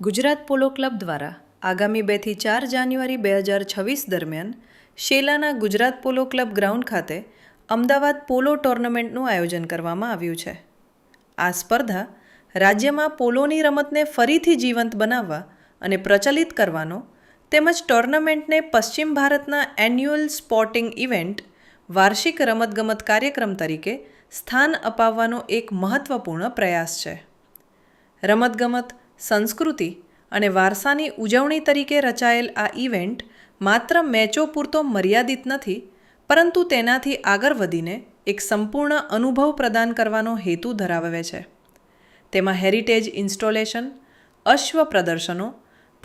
Gujarat polo club દ્વારા આગામી બેથી ચાર જાન્યુઆરી બે હજાર છવ્વીસ દરમિયાન શેલાના ગુજરાત પોલો ક્લબ ગ્રાઉન્ડ ખાતે અમદાવાદ પોલો ટુર્નામેન્ટનું આયોજન કરવામાં આવ્યું છે. આ સ્પર્ધા રાજ્યમાં પોલોની રમતને ફરીથી જીવંત બનાવવા અને પ્રચલિત કરવાનો તેમજ ટુર્નામેન્ટને પશ્ચિમ ભારતના એન્યુઅલ સ્પોર્ટિંગ ઇવેન્ટ, વાર્ષિક રમતગમત કાર્યક્રમ તરીકે સ્થાન અપાવવાનો એક મહત્વપૂર્ણ પ્રયાસ છે. રમતગમત સંસ્કૃતિ અને વારસાની ઉજવણી તરીકે રચાયેલ આ ઇવેન્ટ માત્ર મેચો પૂરતો મર્યાદિત નથી, પરંતુ તેનાથી આગળ વધીને એક સંપૂર્ણ અનુભવ પ્રદાન કરવાનો હેતુ ધરાવે છે. તેમાં હેરિટેજ ઇન્સ્ટોલેશન, અશ્વ પ્રદર્શનો,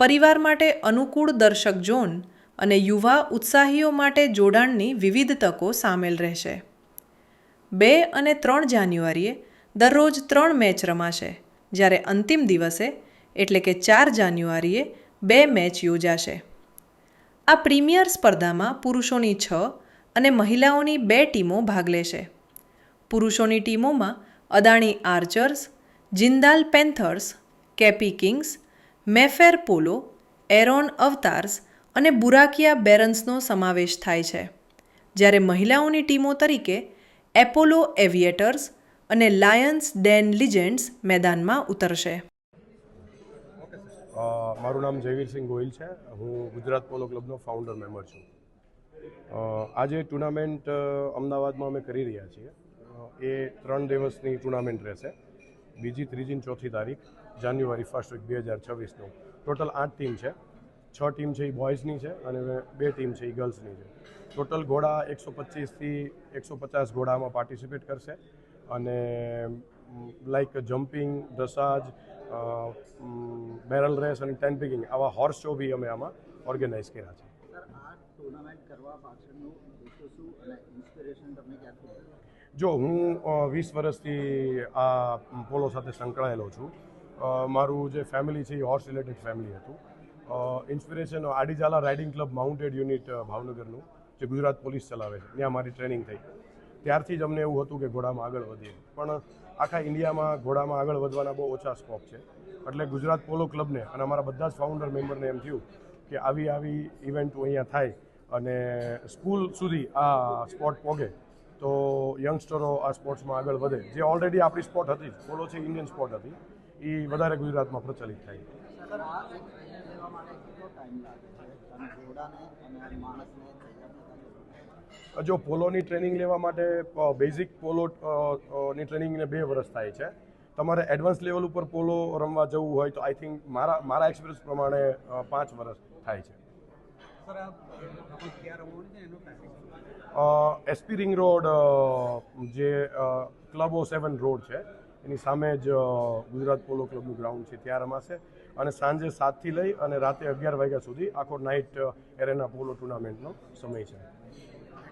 પરિવાર માટે અનુકૂળ દર્શક ઝોન અને યુવા ઉત્સાહીઓ માટે જોડાણની વિવિધ તકો સામેલ રહેશે. બે અને ત્રણ જાન્યુઆરીએ દરરોજ ત્રણ મેચ રમાશે, જ્યારે અંતિમ દિવસે એટલે કે ચાર જાન્યુઆરીએ બે મેચ યોજાશે. આ પ્રીમિયર સ્પર્ધામાં પુરુષોની છ અને મહિલાઓની બે ટીમો ભાગ લેશે. પુરુષોની ટીમોમાં Adani archers, Jindal panthers, K P kings, Mayfair polo, Aaron avatars અને બુરાકિયા બેરન્સનો સમાવેશ થાય છે. જ્યારે મહિલાઓની ટીમો તરીકે એપોલો એવિએટર્સ અને લાયન્સ ડેન લિજેન્ડ્સ મેદાનમાં ઉતરશે. મારું નામ જયવીરસિંહ ગોહિલ છે. હું ગુજરાત પોલો ક્લબનો ફાઉન્ડર મેમ્બર છું. આજે ટુર્નામેન્ટ અમદાવાદમાં અમે કરી રહ્યા છીએ. એ ત્રણ દિવસની ટુર્નામેન્ટ રહેશે. બીજી ત્રીજી ચોથી તારીખ, જાન્યુઆરી ફર્સ્ટ વીક બે હજાર છવ્વીસનું. ટોટલ આઠ ટીમ છે. છ ટીમ છે એ બોયઝની છે અને બે ટીમ છે એ ગર્લ્સની છે. ટોટલ ઘોડા એકસો પચીસથી એકસો પચાસ ઘોડામાં પાર્ટિસિપેટ કરશે. અને like jumping dressage barrel race અને ટેન પિકિંગ આવા હોર્સ શો બી અમે આમાં ઓર્ગેનાઇઝ કર્યા છે? જો હું વીસ વર્ષથી આ પોલો સાથે સંકળાયેલો છું. મારું જે ફેમિલી છે એ હોર્સ રિલેટેડ ફેમિલી હતું. ઇન્સ્પિરેશન આડીજાલા રાઇડિંગ ક્લબ માઉન્ટેડ યુનિટ ભાવનગરનું જે ગુજરાત પોલીસ ચલાવે છે. ત્યાં મારી ટ્રેનિંગ થઈ. ત્યારથી જ અમને એવું હતું કે ઘોડામાં આગળ વધીએ. પણ આખા ઇન્ડિયામાં ઘોડામાં આગળ વધવાના બહુ ઓછા સ્કોપ છે. એટલે ગુજરાત પોલો ક્લબને અને અમારા બધા જ ફાઉન્ડર મેમ્બરને એમ થયું કે આવી આવી ઇવેન્ટો અહીંયા થાય અને સ્કૂલ સુધી આ સ્પોર્ટ પોગે તો યંગસ્ટરો આ સ્પોર્ટ્સમાં આગળ વધે. જે ઓલરેડી આપણી સ્પોર્ટ હતી, પોલો છે ઇન્ડિયન સ્પોર્ટ હતી, એ વધારે ગુજરાતમાં પ્રચલિત થાય. જો પોલોની ટ્રેનિંગ લેવા માટે બેઝિક પોલો ની ટ્રેનિંગને બે વર્ષ થાય છે. તમારે એડવાન્સ લેવલ ઉપર પોલો રમવા જવું હોય તો આઈ થિંક મારા મારા એક્સપિરિયન્સ પ્રમાણે પાંચ વર્ષ થાય છે. એસપી રિંગ રોડ જે ક્લબ ઓ સેવન રોડ છે. એની સામે જ ગુજરાત પોલો ક્લબનું ગ્રાઉન્ડ છે. ત્યાં રમાશે. અને સાંજે સાતથી લઈ અને રાતે અગિયાર વાગ્યા સુધી આખો નાઇટ એરેના પોલો ટુર્નામેન્ટનો સમય છે.